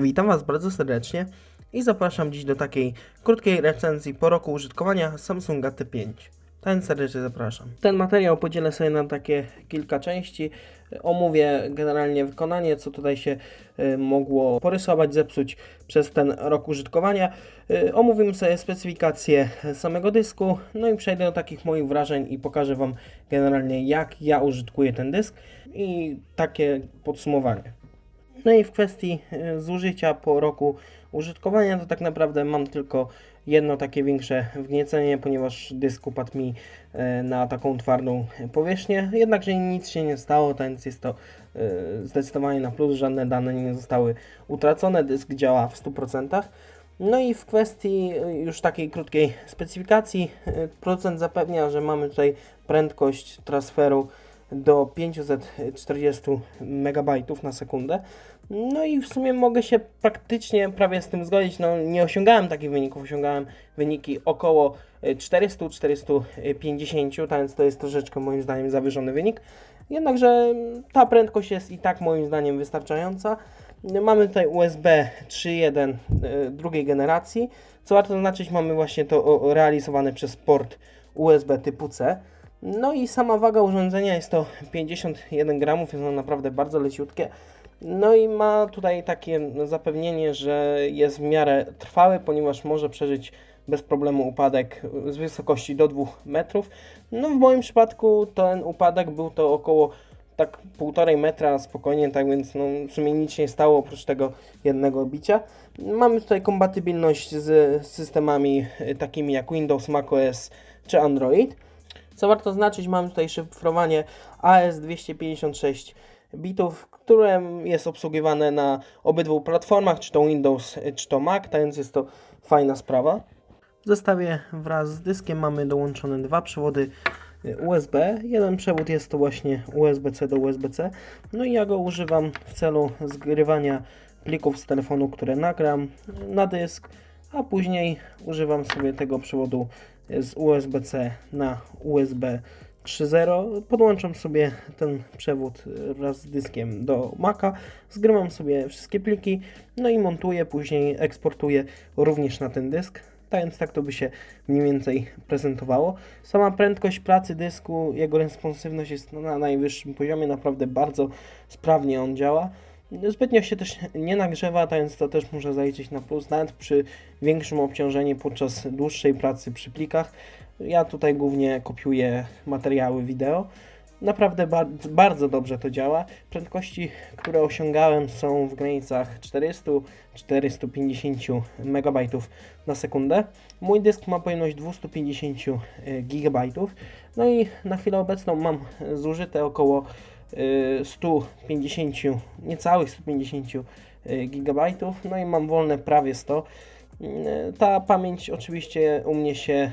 Witam Was bardzo serdecznie i zapraszam dziś do takiej krótkiej recenzji po roku użytkowania Samsunga T5. Ten serdecznie zapraszam. Ten materiał podzielę sobie na takie kilka części. Omówię generalnie wykonanie, co tutaj się y, mogło porysować, zepsuć przez ten rok użytkowania. Y, Omówimy sobie specyfikację samego dysku, no i przejdę do takich moich wrażeń i pokażę Wam generalnie jak ja użytkuję ten dysk i takie podsumowanie. No i w kwestii e, zużycia po roku użytkowania, to tak naprawdę mam tylko jedno takie większe wgniecenie, ponieważ dysk upadł mi e, na taką twardą powierzchnię. Jednakże nic się nie stało, więc jest to e, zdecydowanie na plus, żadne dane nie zostały utracone, dysk działa w 100%. No i w kwestii już takiej krótkiej specyfikacji, procent zapewnia, że mamy tutaj prędkość transferu do 540 MB na sekundę. No i w sumie mogę się praktycznie prawie z tym zgodzić. No, nie osiągałem takich wyników, osiągałem wyniki około 400-450, tak więc to jest troszeczkę moim zdaniem zawyżony wynik. Jednakże ta prędkość jest i tak moim zdaniem wystarczająca. Mamy tutaj USB 3.1 e, drugiej generacji. Co warto zaznaczyć, mamy właśnie to realizowane przez port USB typu C. No i sama waga urządzenia jest to 51 gramów, jest ono naprawdę bardzo leciutkie. No i ma tutaj takie zapewnienie, że jest w miarę trwały, ponieważ może przeżyć bez problemu upadek z wysokości do 2 metrów. No w moim przypadku ten upadek był to około tak 1,5 metra spokojnie, tak więc no, w sumie nic się nie stało oprócz tego jednego bicia. Mamy tutaj kompatybilność z systemami takimi jak Windows, macOS czy Android. Co warto znaczyć, mamy tutaj szyfrowanie AS256 bitów, które jest obsługiwane na obydwu platformach, czy to Windows, czy to Mac, tak więc jest to fajna sprawa. W zestawie wraz z dyskiem mamy dołączone dwa przewody USB. Jeden przewód jest to właśnie USB-C do USB-C. No i ja go używam w celu zgrywania plików z telefonu, które nagram na dysk, a później używam sobie tego przewodu z USB-C na USB 3.0. Podłączam sobie ten przewód wraz z dyskiem do Maca, zgrywam sobie wszystkie pliki, no i montuję, później eksportuję również na ten dysk. Tak tak to by się mniej więcej prezentowało. Sama prędkość pracy dysku, jego responsywność jest na najwyższym poziomie, naprawdę bardzo sprawnie on działa. Zbytnio się też nie nagrzewa, więc to też muszę zaliczyć na plus, nawet przy większym obciążeniu podczas dłuższej pracy przy plikach. Ja tutaj głównie kopiuję materiały wideo. Naprawdę bardzo, bardzo dobrze to działa. Prędkości, które osiągałem są w granicach 400-450 MB na sekundę. Mój dysk ma pojemność 250 GB. No i na chwilę obecną mam zużyte około 150, niecałych 150 GB. No i mam wolne prawie 100. Y, Ta pamięć oczywiście u mnie się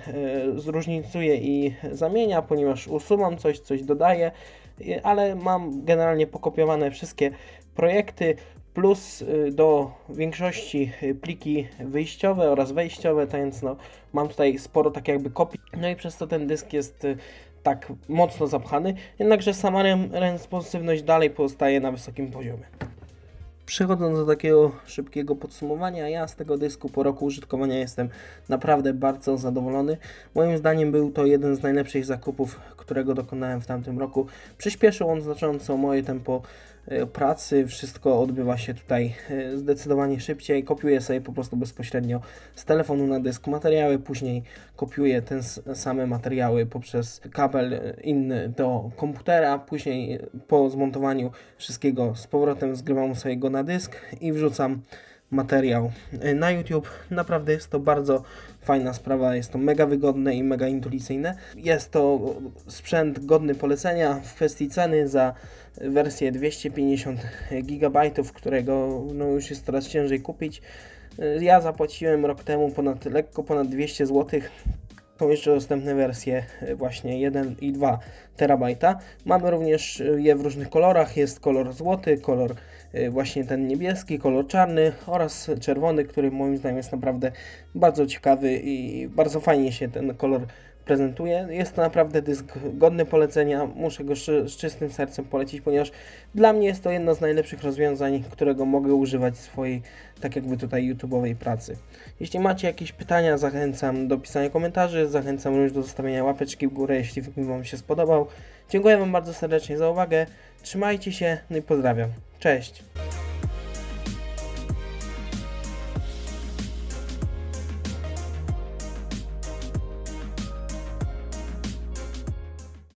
y, zróżnicuje i zamienia, ponieważ usuwam coś, coś dodaję, y, ale mam generalnie pokopiowane wszystkie projekty, plus y, do większości y, pliki wyjściowe oraz wejściowe, więc no, mam tutaj sporo tak jakby kopii, no i przez to ten dysk jest y, tak mocno zapchany, jednakże sama responsywność dalej pozostaje na wysokim poziomie. Przechodząc do takiego szybkiego podsumowania, ja z tego dysku po roku użytkowania jestem naprawdę bardzo zadowolony. Moim zdaniem był to jeden z najlepszych zakupów, którego dokonałem w tamtym roku. Przyspieszył on znacząco moje tempo pracy, wszystko odbywa się tutaj e, zdecydowanie szybciej. Kopiuję sobie po prostu bezpośrednio z telefonu na dysk materiały, później kopiuję te same materiały poprzez kabel e, inny do komputera, później e, po zmontowaniu wszystkiego z powrotem zgrywam sobie go na dysk i wrzucam materiał e, na YouTube. Naprawdę jest to bardzo fajna sprawa, jest to mega wygodne i mega intuicyjne. Jest to sprzęt godny polecenia w kwestii ceny za wersję 250 GB, którego no, już jest coraz ciężej kupić. E, Ja zapłaciłem rok temu ponad, lekko ponad 200 zł. Są jeszcze dostępne wersje e, właśnie 1 i 2 terabajta. Mamy również e, je w różnych kolorach. Jest kolor złoty, kolor e, właśnie ten niebieski, kolor czarny oraz czerwony, który moim zdaniem jest naprawdę bardzo ciekawy i bardzo fajnie się ten kolor prezentuje. Jest to naprawdę dysk godny polecenia. Muszę go z czystym sercem polecić, ponieważ dla mnie jest to jedno z najlepszych rozwiązań, którego mogę używać w swojej, tak jakby tutaj, YouTube'owej pracy. Jeśli macie jakieś pytania, zachęcam do pisania komentarzy, zachęcam również do zostawienia łapeczki w górę, jeśli Wam się spodobał. Dziękuję Wam bardzo serdecznie za uwagę, trzymajcie się, no i pozdrawiam. Cześć!